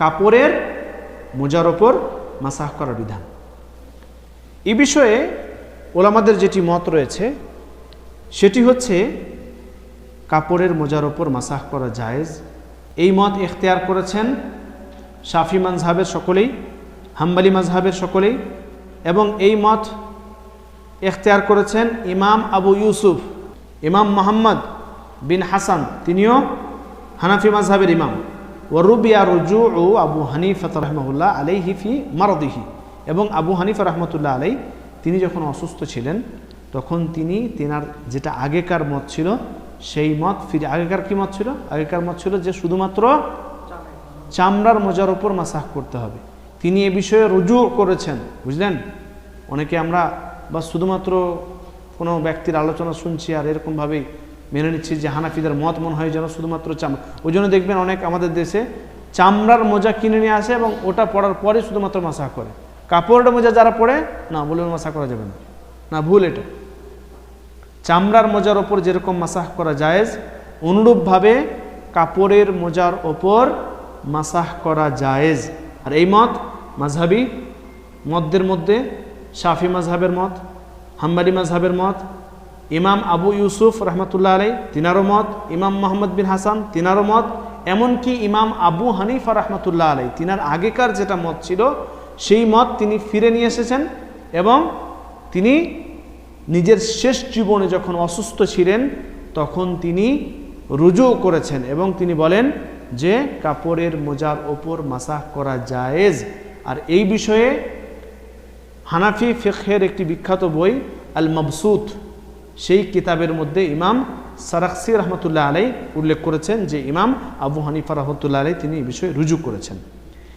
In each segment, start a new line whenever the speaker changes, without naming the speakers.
কাপড়ের মোজার ওপর মাসাহ করার বিধান। এ বিষয়ে ওলামাদের যেটি মত রয়েছে, সেটি হচ্ছে কাপড়ের মোজার ওপর মাসাহ করা জায়েজ। এই মত এখতিয়ার করেছেন শাফি মাঝহাবের সকলেই, হাম্বালি মাঝহাবের সকলেই এবং এই মত এখতিয়ার করেছেন ইমাম আবু ইউসুফ, ইমাম মোহাম্মদ বিন হাসান, তিনিও হানাফি মাঝহাবের ইমাম। ওরুবিয়া রুজু ও আবু হানিফা রহমতুল্লাহ আলাইহি ফি মারদিহি। এবং আবু হানিফা রহমতুল্লাহ আলাই, তিনি যখন অসুস্থ ছিলেন, তখন তিনি তেনার যেটা আগেকার মত ছিল, সেই মত ফিরে আগেকার কি মত ছিল? আগেকার মত ছিল যে শুধুমাত্র চামড়ার মোজার ওপর মাসাহ করতে হবে। তিনি এ বিষয়ে রুজু করেছেন, বুঝলেন? অনেকে আমরা বা শুধুমাত্র কোনো ব্যক্তির আলোচনা শুনছি আর এরকমভাবেই মেনে নিচ্ছি যে হানাফিদের মত মনে হয় যেন শুধুমাত্র চামড়া। ওই জন্য দেখবেন অনেক আমাদের দেশে চামড়ার মোজা কিনে নিয়ে আসে এবং ওটা পড়ার পরে শুধুমাত্র মাসাহ করে। কাপড়ের মোজা যারা পড়ে না বলে মাসাহ করা যাবে না। না, ভুল এটা। চামড়ার মোজার ওপর যেরকম মাসাহ করা জায়েজ, অনুরূপভাবে কাপড়ের মোজার ওপর মাসাহ করা জায়েজ। আর এই মত মাঝহাবি মতদের মধ্যে, শাফি মাঝহাবের মত, হাম্বালি মাঝহাবের মত ইমাম আবু ইউসুফ রহমতুল্লাহ আলাই তিনারও মত, ইমাম মোহাম্মদ বিন হাসান, তিনারও মত, এমনকি ইমাম আবু হানিফা রহমতুল্লাহ আলাই তিনার আগেকার যেটা মত ছিল, সেই মত তিনি ফিরে নিয়ে এসেছেন এবং তিনি নিজের শেষ জীবনে যখন অসুস্থ ছিলেন, তখন তিনি রুজু করেছেন এবং তিনি বলেন যে কাপড়ের মোজার ওপর মাসাহ করা জায়েজ। আর এই বিষয়ে হানাফি ফিখের একটি বিখ্যাত বই আল মবসুত সেই কিতাবের মধ্যে ইমাম সারাকসি রহমতুল্লাহ আলাই উল্লেখ করেছেন যে ইমাম আবু হানিফা রহমতুল্লাহ আলাই তিনি এই বিষয়ে রুজু করেছেন।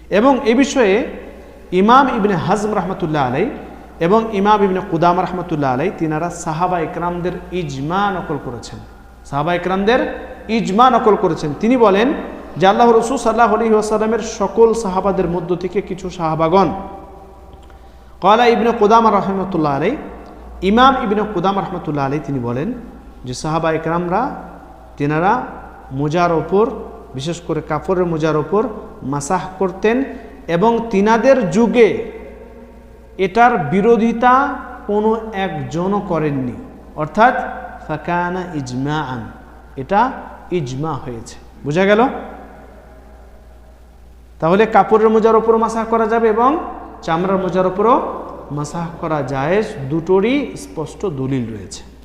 এবং এ বিষয়ে ইমাম ইবনে হাজম রহমতুল্লাহ আলাই এবং ইমাম ইবনে কুদাম রহমতুল্লাহ আলাই তিনারা সাহাবা ইকরামদের ইজমা নকল করেছেন। সাহাবা ইকরামদের ইজমা নকল করেছেন। তিনি বলেন যে আল্লাহ রসুল সাল্লাহ আলী আসালামের সকল সাহাবাদের মধ্য থেকে কিছু সাহাবাগণ কলা ইবনে কুদাম রহমতুল্লাহ আলাই ইমাম ইবিন কুদাম রহমতুল্লাহ আলী তিনি বলেন যে সাহাবা ইকরামরা তেনারা মোজার ওপর, বিশেষ করে কাপড়ের মোজার ওপর মাসাহ করতেন এবং তিনাদের যুগে এটার বিরোধিতা কোনো একজনও করেননি। অর্থাৎ ফাকানা ইজমা আন এটা ইজমা হয়েছে। বোঝা গেল? তাহলে কাপড়ের মোজার ওপরও মাসাহ করা যাবে এবং চামড়ার মোজার ওপরও মাসাহ করা জায়েজ দুটোরই স্পষ্ট দলিল রয়েছে।